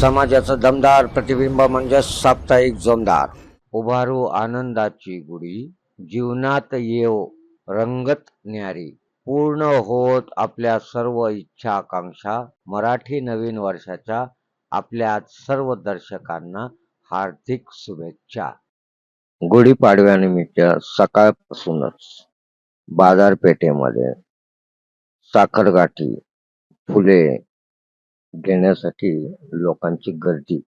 समाजाचं दमदार प्रतिबिंब म्हणजे साप्ताहिक जोमदार. उभारू आनंदाची गुढी जीवनात येव रंगत न्यारी. पूर्ण होत आपल्या सर्व इच्छा आकांक्षा मराठी नवीन वर्षाच्या आपल्या सर्व दर्शकांना हार्दिक शुभेच्छा. गुढीपाडव्यानिमित्त सकाळपासूनच बाजारपेठेमध्ये साखरगाठी फुले घेण्यासाठी लोकांची गर्दी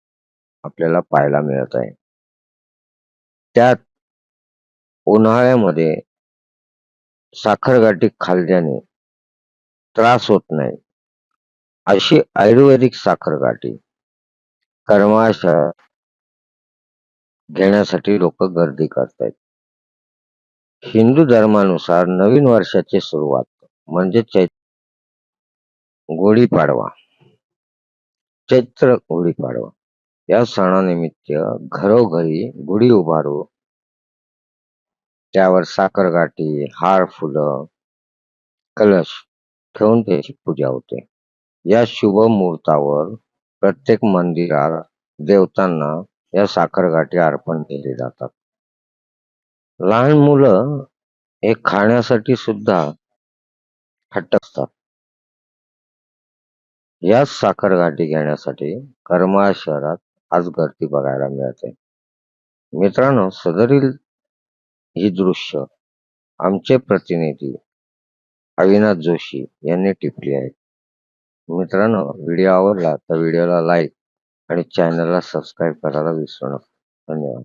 आपल्याला पाहायला मिळत आहे. त्यात उन्हाळ्यामध्ये साखरगाठी खाल्ल्याने त्रास होत नाही. अशी आयुर्वेदिक साखरगाठी कर्माशा घेण्यासाठी लोक गर्दी करतायत. हिंदू धर्मानुसार नवीन वर्षाची सुरुवात म्हणजे चैत गुढीपाडवा चैत्र गुढीपाडवा या सणानिमित्त घरोघरी गुढी उभारू. त्यावर साखरगाठी हार फुलं कलश ठेवून त्याची पूजा होते. या शुभ मुहूर्तावर प्रत्येक मंदिरात देवतांना या साखरगाठी अर्पण केले जातात. लहान मुलं हे खाण्यासाठी सुद्धा हट्ट असतात. याच साखरगाठी घेण्यासाठी करमाळ शहरात आज गर्दी बघायला मिळते. मित्रांनो सदरील ही दृश्य आमचे प्रतिनिधी अविनाश जोशी यांनी टिपली आहेत मित्रांनो व्हिडिओ आवडला तर व्हिडिओला लाईक आणि चॅनलला सबस्क्राईब करायला विसरू नका. धन्यवाद.